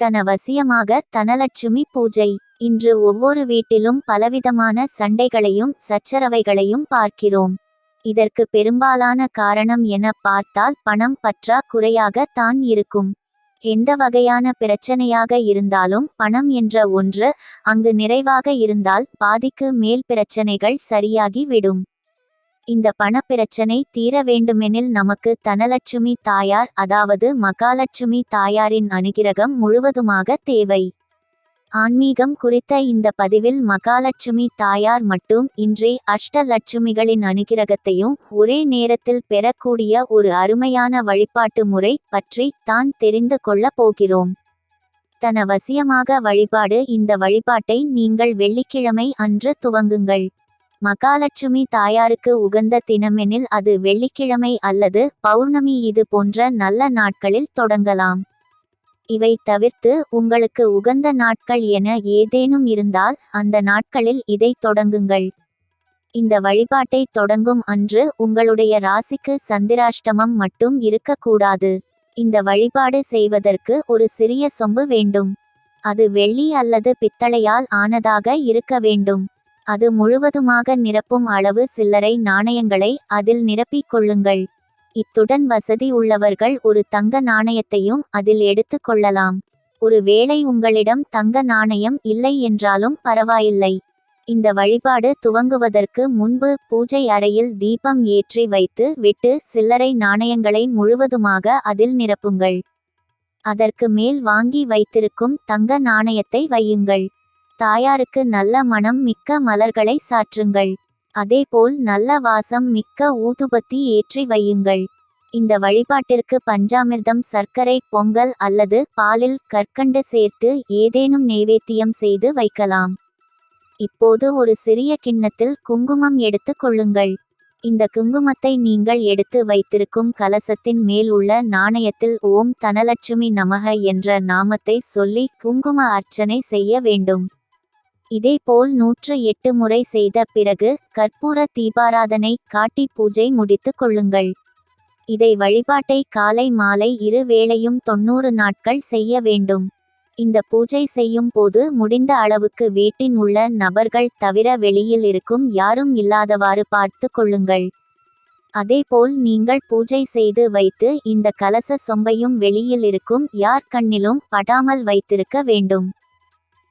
தனவசியமாக தனலட்சுமி பூஜை. இன்று ஒவ்வொரு வீட்டிலும் பலவிதமான சண்டைகளையும் சச்சரவைகளையும் பார்க்கிறோம். இதற்கு பெரும்பாலான காரணம் என பார்த்தால் பணம் பற்றாக்குறையாக தான் இருக்கும். எந்த வகையான பிரச்சனையாக இருந்தாலும் பணம் என்ற ஒன்று அங்கு நிறைவாக இருந்தால் பாதிக்கு மேல் பிரச்சனைகள் சரியாகி விடும். இந்த பணப்பிரச்சனை தீர வேண்டுமெனில் நமக்கு தனலட்சுமி தாயார் அதாவது மகாலட்சுமி தாயாரின் அனுகிரகம் முழுவதுமாக தேவை. ஆன்மீகம் குறித்த இந்த பதிவில் மகாலட்சுமி தாயார் மட்டும் இன்றே அஷ்டலட்சுமிகளின் அனுகிரகத்தையும் ஒரே நேரத்தில் பெறக்கூடிய ஒரு அருமையான வழிபாட்டு முறை பற்றி தான் தெரிந்து கொள்ளப் போகிறோம். தன வசியமாக வழிபாடு இந்த வழிபாட்டை நீங்கள் வெள்ளிக்கிழமை அன்று துவங்குங்கள். மகாலட்சுமி தாயாருக்கு உகந்த தினமெனில் அது வெள்ளிக்கிழமை அல்லது பௌர்ணமி இது போன்ற நல்ல நாட்களில் தொடங்கலாம். இவை தவிர்த்து உங்களுக்கு உகந்த நாட்கள் என ஏதேனும் இருந்தால் அந்த நாட்களில் இதை தொடங்குங்கள். இந்த வழிபாட்டை தொடங்கும் அன்று உங்களுடைய ராசிக்கு சந்திராஷ்டமம் மட்டும் இருக்கக்கூடாது. இந்த வழிபாடு செய்வதற்கு ஒரு சிறிய சொம்பு வேண்டும். அது வெள்ளி அல்லது பித்தளையால் ஆனதாக இருக்க வேண்டும். அது முழுவதுமாக நிரப்பும் அளவு சில்லறை நாணயங்களை அதில் நிரப்பிக் கொள்ளுங்கள். இத்துடன் வசதி உள்ளவர்கள் ஒரு தங்க நாணயத்தையும் அதில் எடுத்து கொள்ளலாம். ஒரு வேளை உங்களிடம் தங்க நாணயம் இல்லை என்றாலும் பரவாயில்லை. இந்த வழிபாடு துவங்குவதற்கு முன்பு பூஜை அறையில் தீபம் ஏற்றி வைத்து விட்டு சில்லறை நாணயங்களை முழுவதுமாக அதில் நிரப்புங்கள். அதற்கு மேல் வாங்கி வைத்திருக்கும் தங்க நாணயத்தை வையுங்கள். தாயாருக்கு நல்ல மனம் மிக்க மலர்களை சாற்றுங்கள். அதேபோல் நல்ல வாசம் மிக்க ஊதுபத்தி ஏற்றி வையுங்கள். இந்த வழிபாட்டிற்கு பஞ்சாமிர்தம் சர்க்கரை பொங்கல் அல்லது பாலில் கற்கண்டு சேர்த்து ஏதேனும் நெய்வேத்தியம் செய்து வைக்கலாம். இப்போது ஒரு சிறிய கிண்ணத்தில் குங்குமம் எடுத்து கொள்ளுங்கள். இந்த குங்குமத்தை நீங்கள் எடுத்து வைத்திருக்கும் கலசத்தின் மேல் உள்ள நாணயத்தில் ஓம் தனலட்சுமி நமக என்ற நாமத்தை சொல்லி குங்கும அர்ச்சனை செய்ய வேண்டும். இதேபோல் நூற்று எட்டு முறை செய்த பிறகு கற்பூர தீபாராதனை காட்டி பூஜை முடித்து கொள்ளுங்கள். இதை வழிபாட்டை காலை மாலை இரு வேளையும் தொண்ணூறு நாட்கள் செய்ய வேண்டும். இந்த பூஜை செய்யும் போது முடிந்த அளவுக்கு வீட்டின் உள்ள நபர்கள் தவிர வெளியில் இருக்கும் யாரும் இல்லாதவாறு பார்த்து கொள்ளுங்கள். அதேபோல் நீங்கள் பூஜை செய்து வைத்து இந்த கலச சொம்பையும் வெளியில் இருக்கும் யார் கண்ணிலும் படாமல் வைத்திருக்க வேண்டும்.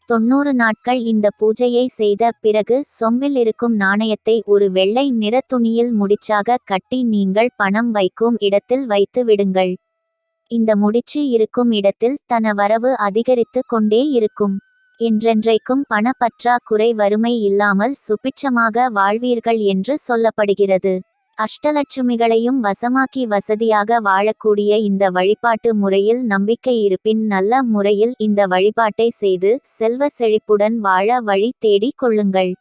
தொண்ணூறு நாட்கள் இந்த பூஜையை செய்த பிறகு சொம்பில் இருக்கும் நாணயத்தை ஒரு வெள்ளை நிற துணியில் முடிச்சாக கட்டி நீங்கள் பணம் வைக்கும் இடத்தில் வைத்து விடுங்கள். இந்த முடிச்சு இருக்கும் இடத்தில் தன வரவு அதிகரித்து கொண்டே இருக்கும். என்றென்றைக்கும் பணப்பற்றாக்குறை வறுமை இல்லாமல் சுபிட்சமாக வாழ்வீர்கள் என்று சொல்லப்படுகிறது. அஷ்டலட்சுமிகளையும் வசமாக்கி வசதியாக வாழக்கூடிய இந்த வழிபாட்டு முறையில் நம்பிக்கை இருப்பின் நல்ல முறையில் இந்த வழிபாட்டை செய்து செல்வ செழிப்புடன் வாழ வழி தேடிக் கொள்ளுங்கள்.